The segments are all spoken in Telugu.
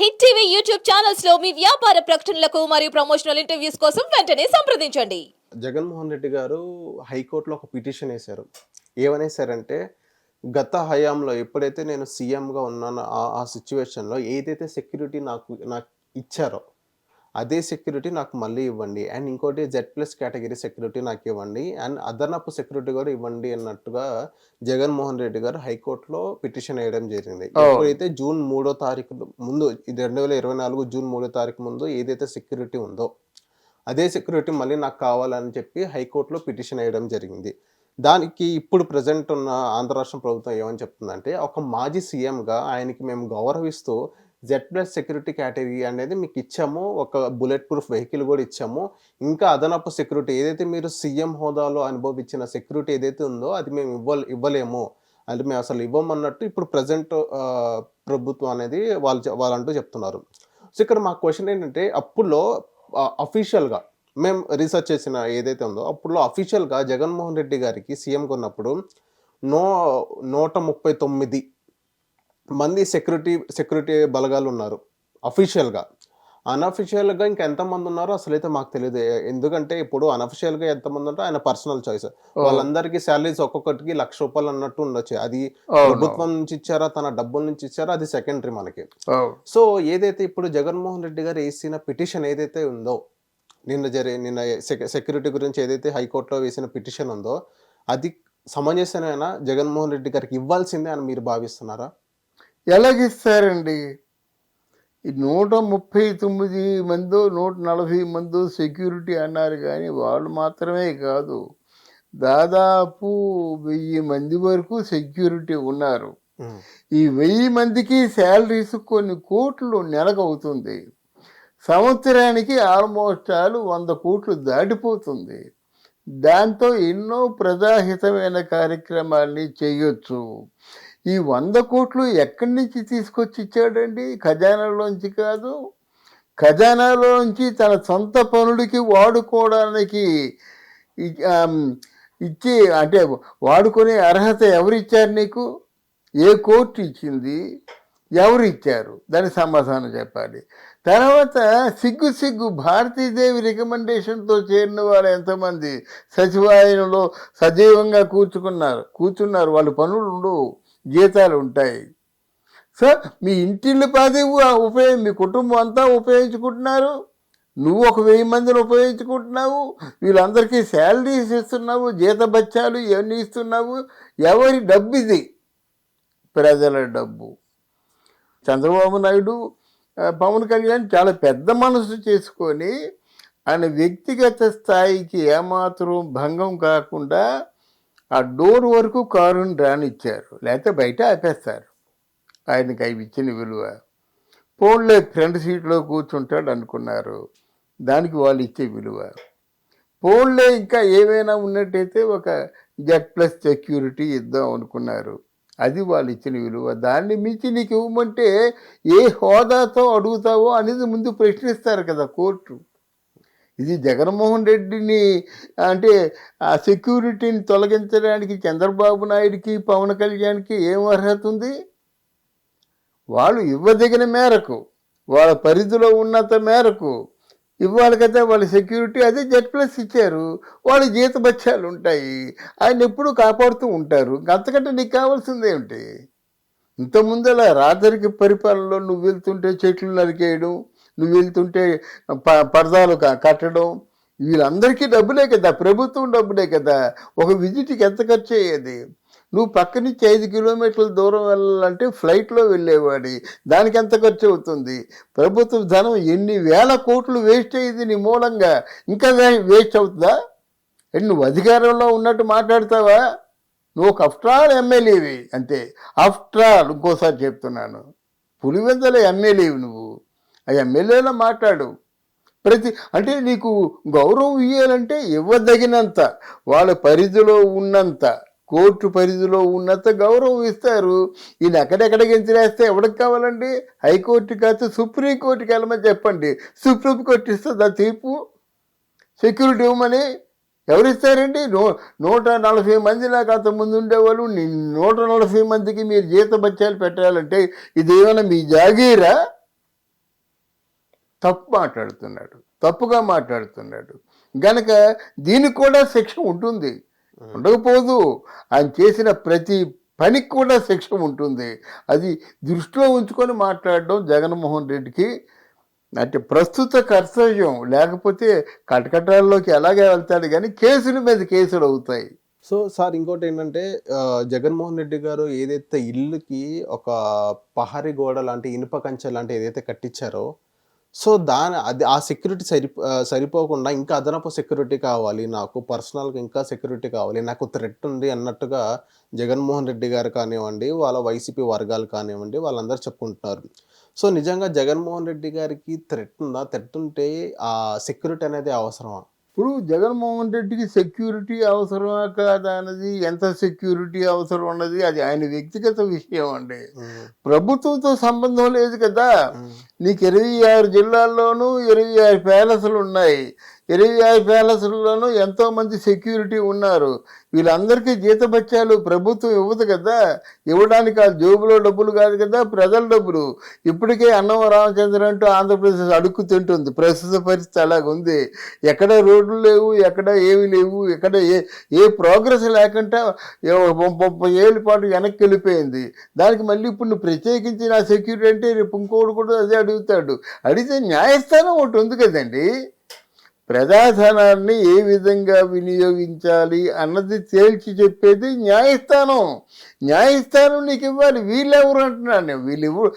హిట్ టీవీ యూట్యూబ్ ఛానల్స్లో మీ వ్యాపార ప్రకటనలకు మరియు ప్రమోషనల్ ఇంటర్వ్యూస్ కోసం వెంటనే సంప్రదించండి. జగన్మోహన్ రెడ్డి గారు హైకోర్టులో ఒక పిటిషన్ వేశారు. ఏమనేసారంటే గత హయాంలో ఎప్పుడైతే నేను సీఎంగా ఉన్నానో ఆ సిచ్యువేషన్లో ఏదైతే సెక్యూరిటీ నాకు నాకు ఇచ్చారో అదే సెక్యూరిటీ నాకు మళ్ళీ ఇవ్వండి. అండ్ ఇంకోటి జెడ్ ప్లస్ కేటగిరీ సెక్యూరిటీ నాకు ఇవ్వండి. అండ్ అదనపు సెక్యూరిటీ కూడా ఇవ్వండి అన్నట్టుగా జగన్మోహన్ రెడ్డి గారు హైకోర్టులో పిటిషన్ వేయడం జరిగింది. ఎప్పుడైతే జూన్ మూడో తారీఖు ముందు ఇది రెండు వేల ఇరవై నాలుగు జూన్ మూడో తారీఖు ముందు ఏదైతే సెక్యూరిటీ ఉందో అదే సెక్యూరిటీ మళ్ళీ నాకు కావాలని చెప్పి హైకోర్టులో పిటిషన్ వేయడం జరిగింది. దానికి ఇప్పుడు ప్రజెంట్ ఉన్న ఆంధ్ర రాష్ట్ర ప్రభుత్వం ఏమని చెప్తుందంటే ఒక మాజీ సీఎంగా ఆయనకి మేము గౌరవిస్తూ జెడ్ ప్లస్ సెక్యూరిటీ కేటగిరీ అనేది మీకు ఇచ్చాము. ఒక బుల్లెట్ ప్రూఫ్ వెహికల్ కూడా ఇచ్చాము. ఇంకా అదనపు సెక్యూరిటీ ఏదైతే మీరు సీఎం హోదాలో అనుభవించిన సెక్యూరిటీ ఏదైతే ఉందో అది మేము ఇవ్వ ఇవ్వలేము. అంటే మేము అసలు ఇవ్వమన్నట్టు ఇప్పుడు ప్రజెంట్ ప్రభుత్వం అనేది వాళ్ళు వాళ్ళంటూ చెప్తున్నారు. సో ఇక్కడ మా క్వశ్చన్ ఏంటంటే అప్పుల్లో అఫీషియల్గా మేము రీసెర్చ్ చేసిన ఏదైతే ఉందో అప్పుడులో అఫీషియల్గా జగన్మోహన్ రెడ్డి గారికి సీఎంగా ఉన్నప్పుడు నో నూట ముప్పై తొమ్మిది మంది సెక్యూరిటీ సెక్యూరిటీ బలగాలు ఉన్నారు అఫీషియల్గా అన్అఫీషియల్గా ఇంకా ఎంతమంది ఉన్నారో అసలు అయితే మాకు తెలియదు ఎందుకంటే ఇప్పుడు అన్అఫీషియల్గా ఎంతమంది ఉంటారో ఆయన పర్సనల్ చాయిస్ వాళ్ళందరికీ శాలరీస్ ఒక్కొక్కటికి లక్ష రూపాయలు అన్నట్టు ఉండొచ్చు. అది ప్రభుత్వం నుంచి ఇచ్చారా తన డబ్బుల నుంచి ఇచ్చారా అది సెకండరీ మనకి. సో ఏదైతే ఇప్పుడు జగన్మోహన్ రెడ్డి గారు వేసిన పిటిషన్ ఏదైతే ఉందో నిన్న జరి నిన్న సెక్యూరిటీ గురించి ఏదైతే హైకోర్టులో వేసిన పిటిషన్ ఉందో అది సమంజసమైన జగన్మోహన్ రెడ్డి గారికి ఇవ్వాల్సిందే అని మీరు భావిస్తున్నారా? ఎలాగిస్తారండి? ఈ నూట ముప్పై తొమ్మిది మందో నూట నలభై మందో సెక్యూరిటీ అన్నారు కానీ వాళ్ళు మాత్రమే కాదు. దాదాపు వెయ్యి మంది వరకు సెక్యూరిటీ ఉన్నారు. ఈ వెయ్యి మందికి శాలరీస్ కొన్ని కోట్లు నెలకు అవుతుంది సంవత్సరానికి ఆల్మోస్ట్ ఆల్ వంద కోట్లు దాటిపోతుంది. దాంతో ఎన్నో ప్రజాహితమైన కార్యక్రమాల్ని చేయొచ్చు. ఈ వంద కోట్లు ఎక్కడి నుంచి తీసుకొచ్చి ఇచ్చాడండి? ఖజానాలోంచి కాదు. ఖజానాలోంచి తన సొంత పనులకి వాడుకోవడానికి ఇచ్చి అంటే వాడుకునే అర్హత ఎవరిచ్చారు నీకు? ఏ కోర్టు ఇచ్చింది? ఎవరు ఇచ్చారు దానికి సమాధానం చెప్పాలి. తర్వాత సిగ్గు సిగ్గు భారతీదేవి రికమెండేషన్తో చేరిన వాళ్ళు ఎంతమంది సచివాలయంలో సజీవంగా కూర్చుకున్నారు. కూర్చున్నారు. వాళ్ళ పనులు ఉండవు. జీతాలు ఉంటాయి. సార్ మీ ఇంటిళ్ళు పాది ఉపయోగం మీ కుటుంబం అంతా ఉపయోగించుకుంటున్నారు. నువ్వు ఒక వెయ్యి మందిని ఉపయోగించుకుంటున్నావు. వీళ్ళందరికీ శాలరీస్ ఇస్తున్నావు జీతబత్యాలు ఇవన్నీ ఇస్తున్నావు. ఎవరి డబ్బు ఇది ప్రజల డబ్బు. చంద్రబాబు నాయుడు పవన్ కళ్యాణ్ చాలా పెద్ద మనసు చేసుకొని ఆయన వ్యక్తిగత స్థాయికి ఏమాత్రం భంగం కాకుండా ఆ డోర్ వరకు కారుని రానిచ్చారు. లేకపోతే బయట ఆపేస్తారు. ఆయనకి అవి ఇచ్చిన విలువ. ఫోన్లో ఫ్రంట్ సీట్లో కూర్చుంటాడు అనుకున్నారు. దానికి వాళ్ళు ఇచ్చే విలువ. ఫోన్లో ఇంకా ఏమైనా ఉన్నట్టయితే ఒక జెడ్ ప్లస్ సెక్యూరిటీ ఇద్దాం అనుకున్నారు. అది వాళ్ళు ఇచ్చిన విలువ. దాన్ని మించి నీకు ఇవ్వమంటే ఏ హోదాతో అడుగుతావో అనేది ముందు ప్రశ్నిస్తారు కదా కోర్టు. ఇది జగన్మోహన్ రెడ్డిని అంటే ఆ సెక్యూరిటీని తొలగించడానికి చంద్రబాబు నాయుడికి పవన్ కళ్యాణ్కి ఏం అర్హత ఉంది? వాళ్ళు ఇవ్వదగిన మేరకు వాళ్ళ పరిధిలో ఉన్నంత మేరకు ఇవ్వాలి కదా వాళ్ళ సెక్యూరిటీ అదే జెడ్ ప్లస్ ఇచ్చారు వాళ్ళ జీతబత్యాలు ఉంటాయి ఆయన ఎప్పుడూ కాపాడుతూ ఉంటారు. అంతకంటే నీకు కావాల్సింది ఏమిటి? ఇంతకుముందు అలా రాజరిక పరిపాలనలో నువ్వు వెళ్తుంటే చెట్లు నరికేయడం నువ్వు వెళ్తుంటే ప పరదాలు కట్టడం వీళ్ళందరికీ డబ్బులే కదా ప్రభుత్వం డబ్బులే కదా ఒక విజిట్కి ఎంత ఖర్చు అయ్యేది? నువ్వు పక్క నుంచి ఐదు కిలోమీటర్ల దూరం వెళ్ళాలంటే ఫ్లైట్లో వెళ్ళేవాడి దానికి ఎంత ఖర్చు అవుతుంది? ప్రభుత్వ ధనం ఎన్ని వేల కోట్లు వేస్ట్ అయ్యింది నీ మూలంగా ఇంకా వేస్ట్ అవుతుందా? నువ్వు అధికారంలో ఉన్నట్టు మాట్లాడతావా? నువ్వు ఒక ఆఫ్టర్ ఆల్ ఎమ్మెల్యేవి అంతే. ఆఫ్టర్ ఆల్ ఇంకోసారి చెప్తున్నాను. పులివెందల ఎమ్మెల్యేవి నువ్వు. ఆ ఎమ్మెల్యేలో మాట్లాడు. ప్రతి అంటే నీకు గౌరవం ఇవ్వాలంటే ఇవ్వదగినంత వాళ్ళ పరిధిలో ఉన్నంత కోర్టు పరిధిలో ఉన్నంత గౌరవం ఇస్తారు. ఈయన ఎక్కడెక్కడ గెంచిరేస్తే ఎవరికి కావాలండి? హైకోర్టు కాదు సుప్రీంకోర్టుకి వెళ్ళమని చెప్పండి. సుప్రీంకోర్టు ఇస్తుంది ఆ తీర్పు? సెక్యూరిటీ ఇవ్వమని ఎవరిస్తారండి నూ నూట నలభై మంది నాకు అంత ముందు ఉండేవాళ్ళు. నూట నలభై మందికి మీరు జీతబత్యాలు పెట్టాలంటే ఇది ఏమైనా మీ జాగీరా? తప్పు మాట్లాడుతున్నాడు తప్పుగా మాట్లాడుతున్నాడు. గనక దీనికి కూడా శిక్ష ఉంటుంది. ఉండకపోదు ఆయన చేసిన ప్రతి పనికి కూడా శిక్ష ఉంటుంది. అది దృష్టిలో ఉంచుకొని మాట్లాడడం జగన్మోహన్ రెడ్డికి అంటే ప్రస్తుత కర్తవ్యం. లేకపోతే కటకటాల్లోకి ఎలాగే వెళ్తాడు కానీ కేసుల మీద కేసులు అవుతాయి. సో సార్ ఇంకోటి ఏంటంటే జగన్మోహన్ రెడ్డి గారు ఏదైతే ఇల్లుకి ఒక పహారీ గోడ లాంటి ఇనుప కంచె లాంటి ఏదైతే కట్టించారో సో దాని అది ఆ సెక్యూరిటీ సరి సరిపోకుండా ఇంకా అదనపు సెక్యూరిటీ కావాలి. నాకు పర్సనల్గా ఇంకా సెక్యూరిటీ కావాలి. నాకు థ్రెట్ ఉంది అన్నట్టుగా జగన్మోహన్ రెడ్డి గారు కానివ్వండి వాళ్ళ వైసీపీ వర్గాలు కానివ్వండి వాళ్ళందరూ చెప్పుకుంటున్నారు. సో నిజంగా జగన్మోహన్ రెడ్డి గారికి థ్రెట్ ఉందా? థ్రెట్ ఉంటే ఆ సెక్యూరిటీ అనేది అవసరమా? ఇప్పుడు జగన్మోహన్ రెడ్డికి సెక్యూరిటీ అవసరమా కాదా అన్నది? ఎంత సెక్యూరిటీ అవసరం ఉన్నది అది ఆయన వ్యక్తిగత విషయం అండి. ప్రభుత్వంతో సంబంధం లేదు కదా. నీకు ఇరవై ఆరు జిల్లాల్లోనూ ఇరవై ఆరు ప్యాలెస్లు ఉన్నాయి. ఇరవై ఆరు ఎంతో మంది సెక్యూరిటీ ఉన్నారు. వీళ్ళందరికీ జీతభత్యాలు ప్రభుత్వం ఇవ్వదు కదా? ఇవ్వడానికి ఆ జోబులో డబ్బులు కాదు కదా? ప్రజల డబ్బులు. ఇప్పటికే అన్నం రామచంద్ర అంటూ ఆంధ్రప్రదేశ్ అడుక్కు తింటుంది. ప్రస్తుత పరిస్థితి అలాగుంది. ఎక్కడ రోడ్లు లేవు ఎక్కడ ఏవి లేవు ఎక్కడ ఏ ఏ ప్రోగ్రెస్ లేకుండా ముప్పై ఏళ్ళ పాటు వెనక్కి వెళ్ళిపోయింది. దానికి మళ్ళీ ఇప్పుడు నువ్వు ప్రత్యేకించి నా సెక్యూరిటీ అంటే రేపు ఇంకోటి కూడా అదే అడుగుతాడు. అడిగితే న్యాయస్థానం ఒకటి ఉంది కదండి? ప్రజాధనాన్ని ఏ విధంగా వినియోగించాలి అన్నది తేల్చి చెప్పేది న్యాయస్థానం. న్యాయస్థానం నీకు ఇవ్వాలి. వీళ్ళెవరు అంటున్నాను నేను వీళ్ళు ఇవ్వ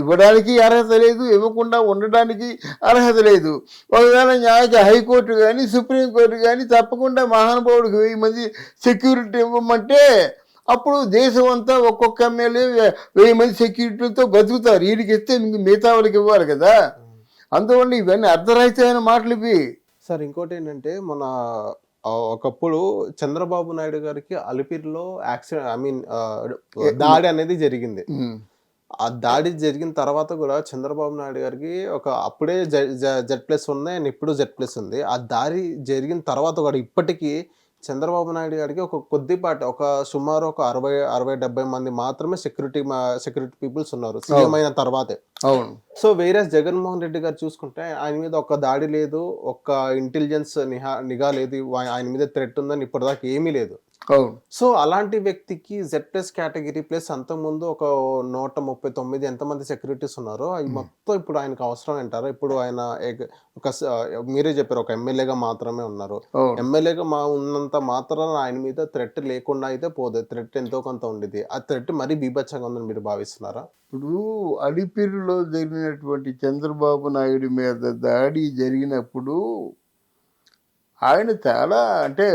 ఇవ్వడానికి అర్హత లేదు ఇవ్వకుండా ఉండడానికి అర్హత లేదు. ఒకవేళ న్యాయ హైకోర్టు కానీ సుప్రీంకోర్టు కానీ తప్పకుండా మహానుభావుడికి వెయ్యి మంది సెక్యూరిటీ ఇవ్వమంటే అప్పుడు దేశం అంతా ఒక్కొక్క ఎమ్మెల్యే వెయ్యి మంది సెక్యూరిటీలతో బతుకుతారు. వీడికి ఇస్తే మిగతా వాళ్ళకి ఇవ్వాలి కదా? అందువల్ల ఇవన్నీ అర్ధరహితమైన మాటలు ఇవి సార్ ఇంకోటి ఏంటంటే మన ఒకప్పుడు చంద్రబాబు నాయుడు గారికి అలిపిరిలో యాక్సిడెంట్ ఐ మీన్ దాడి అనేది జరిగింది. ఆ దాడి జరిగిన తర్వాత కూడా చంద్రబాబు నాయుడు గారికి ఒక అప్పుడే జెడ్ ప్లస్ ఉంది అండ్ ఇప్పుడు జెడ్ ప్లస్ ఉంది ఆ దాడి జరిగిన తర్వాత కూడా ఇప్పటికీ చంద్రబాబు నాయుడు గారికి ఒక కొద్దిపాటి ఒక సుమారు ఒక అరవై అరవై డెబ్బై మంది మాత్రమే సెక్యూరిటీ సెక్యూరిటీ పీపుల్స్ ఉన్నారు సీఎం అయిన తర్వాతే. అవును. సో వేరే జగన్మోహన్ రెడ్డి గారు చూసుకుంటే ఆయన మీద ఒక్క దాడి లేదు ఒక్క ఇంటెలిజెన్స్ నిహా నిఘా లేదు ఆయన మీద థ్రెట్ ఉందని ఇప్పటిదాకా ఏమీ లేదు. సో అలాంటి వ్యక్తికి జెడ్ ప్లస్ కేటగిరీ ప్లస్ అంతకుముందు ఒక నూట ముప్పై తొమ్మిది ఎంతమంది సెక్యూరిటీస్ ఉన్నారో అవి మొత్తం ఇప్పుడు ఆయనకు అవసరం అంటారా? ఇప్పుడు ఆయన ఒక మీరే చెప్పారు ఒక ఎమ్మెల్యేగా మాత్రమే ఉన్నారు. ఎమ్మెల్యేగా మా ఉన్నంత మాత్రాన ఆయన మీద థ్రెట్ లేకుండా అయితే పోదు. థ్రెట్ ఎంతో కొంత ఉండేది ఆ థ్రెట్ మరీ బీభత్సంగా ఉందని మీరు భావిస్తున్నారా? ఇప్పుడు అడిపిరిలో జరిగినటువంటి చంద్రబాబు నాయుడు మీద దాడి జరిగినప్పుడు ఆయన చాలా అంటే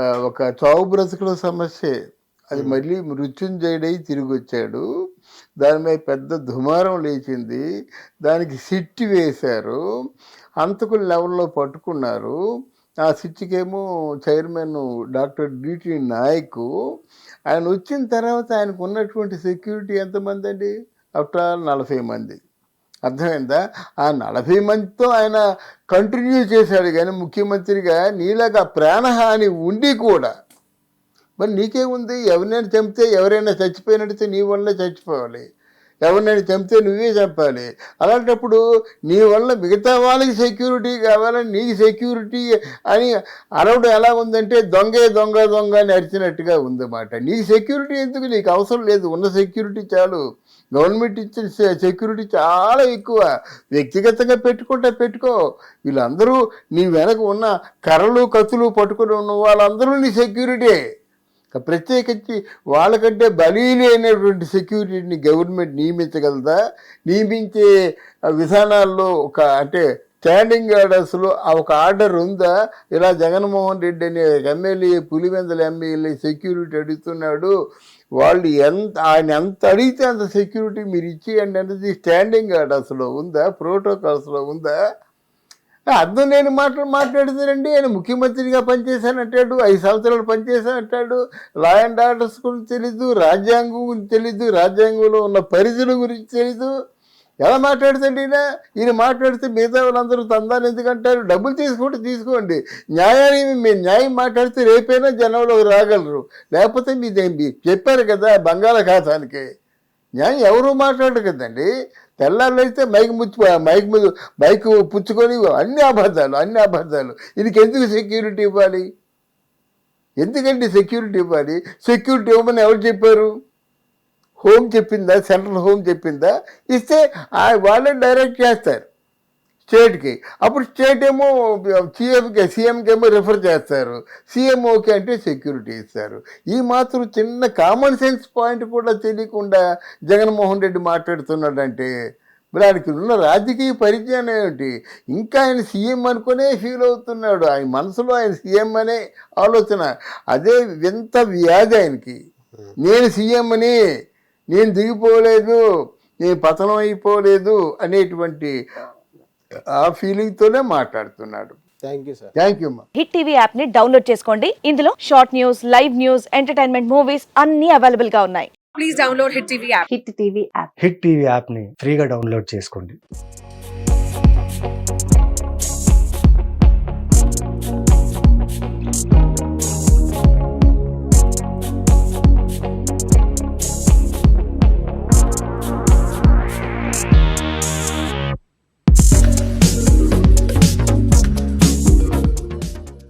ఒక చావు బ్రతుకుల సమస్య. అది మళ్ళీ మృత్యుంజయుడై తిరిగి వచ్చాడు దాని మీద పెద్ద దుమారం లేచింది. దానికి సిట్టి వేశారు. అంతకుల లెవెల్లో పట్టుకున్నారు. ఆ సిట్టికేమో చైర్మన్ డాక్టర్ డిటి నాయక్. ఆయన వచ్చిన తర్వాత ఆయనకు ఉన్నటువంటి సెక్యూరిటీ ఎంతమంది అండి ఆఫ్టర్ నలభై మంది. అర్థమైందా? ఆ నలభై మందితో ఆయన కంటిన్యూ చేశాడు కానీ ముఖ్యమంత్రిగా నీలాగా ప్రాణహాని ఉండి కూడా మరి నీకేముంది? ఎవరినైనా చంపితే ఎవరైనా చచ్చిపోయినట్టు నీ వల్ల చచ్చిపోవాలి. ఎవరినైనా చంపితే నువ్వే చంపాలి. అలాంటప్పుడు నీ వల్ల మిగతా వాళ్ళకి సెక్యూరిటీ కావాలని నీకు సెక్యూరిటీ అని అరవడం ఎలా ఉందంటే దొంగే దొంగ దొంగ అని అరిచినట్టుగా ఉందన్నమాట. నీకు సెక్యూరిటీ ఎందుకు? నీకు అవసరం లేదు. ఉన్న సెక్యూరిటీ చాలు. గవర్నమెంట్ ఇచ్చిన సెక్యూరిటీ చాలా ఎక్కువ. వ్యక్తిగతంగా పెట్టుకుంటే పెట్టుకో. వీళ్ళందరూ నీ వెనక ఉన్న కర్రలు కత్తులు పట్టుకుని ఉన్న వాళ్ళందరూ నీ సెక్యూరిటీ. ప్రత్యేకించి వాళ్ళకంటే బలీలు అయినటువంటి సెక్యూరిటీని గవర్నమెంట్ నియమించగలదా? నియమించే విధానాల్లో ఒక అంటే స్టాండింగ్ ఆర్డర్స్లో ఆ ఒక ఆర్డర్ ఉందా? ఇలా జగన్మోహన్ రెడ్డి అనే ఎమ్మెల్యే పులివెందల ఎమ్మెల్యే సెక్యూరిటీ అడుగుతున్నాడు. వాళ్ళు ఎంత ఆయన ఎంత అడిగితే అంత సెక్యూరిటీ మీరు ఇచ్చేయండి అనేది స్టాండింగ్ ఆర్డర్స్లో ఉందా? ప్రోటోకాల్స్లో ఉందా? అర్థం లేని మాటలు మాట్లాడుతారండి ఆయన ముఖ్యమంత్రిగా పనిచేశానంటాడు ఐదు సంవత్సరాలు పనిచేశానంటాడు లా అండ్ ఆర్డర్స్ గురించి తెలీదు రాజ్యాంగం గురించి తెలీదు రాజ్యాంగంలో ఉన్న పరిధుల గురించి తెలీదు. ఎలా మాట్లాడుతాడు ఈయన ఈయన మాట్లాడితే మిగతా వాళ్ళందరూ తందాన్ని ఎందుకంటారు? డబ్బులు తీసుకుంటే తీసుకోండి. న్యాయాన్ని మీ న్యాయం మాట్లాడితే రేపైనా జనంలో రాగలరు. లేకపోతే మీదేమి చెప్పారు కదా బంగాళాఖాతానికి. న్యాయం ఎవరు మాట్లాడరు కదండి? తెల్లారైతే మైక్ ముచ్చు మైక్ ముందు మైక్ పుచ్చుకొని అన్ని అబద్ధాలు అన్ని అబద్ధాలు. ఇది ఎందుకు సెక్యూరిటీ ఇవ్వాలి? ఎందుకంటే సెక్యూరిటీ ఇవ్వాలి? సెక్యూరిటీ ఇవ్వమని ఎవరు చెప్పారు? హోమ్ చెప్పిందా? సెంట్రల్ హోమ్ చెప్పిందా? ఇస్తే ఆ వాళ్ళే డైరెక్ట్ చేస్తారు స్టేట్కి. అప్పుడు స్టేట్ ఏమో సీఎంకి సీఎంకి ఏమో రిఫర్ చేస్తారు. సీఎం ఓకే అంటే సెక్యూరిటీ ఇస్తారు. ఈ మాత్రం చిన్న కామన్ సెన్స్ పాయింట్ కూడా తెలియకుండా జగన్మోహన్ రెడ్డి మాట్లాడుతున్నాడంటే మరి ఆయనకి ఉన్న రాజకీయ పరిజ్ఞానం ఏమిటి? ఇంకా ఆయన సీఎం అనుకునే ఫీల్ అవుతున్నాడు. ఆయన మనసులో ఆయన సీఎం అనే ఆలోచన. అదే వింత వ్యాధి ఆయనకి. నేను సీఎం అని నేను దిగిపోలేదు నేను పతనం అయిపోలేదు అనేటువంటి ఆ ఫీలింగ్తోనే మాట్లాడుతున్నాడు. హిట్ టీవీ యాప్ని డౌన్లోడ్ చేసుకోండి. ఇందులో short news live news entertainment movies అన్ని అవైలబుల్గా ఉన్నాయి. Please download Hit TV app. Hit TV app Hit TV యాప్ని ఫ్రీగా డౌన్లోడ్ చేసుకోండి.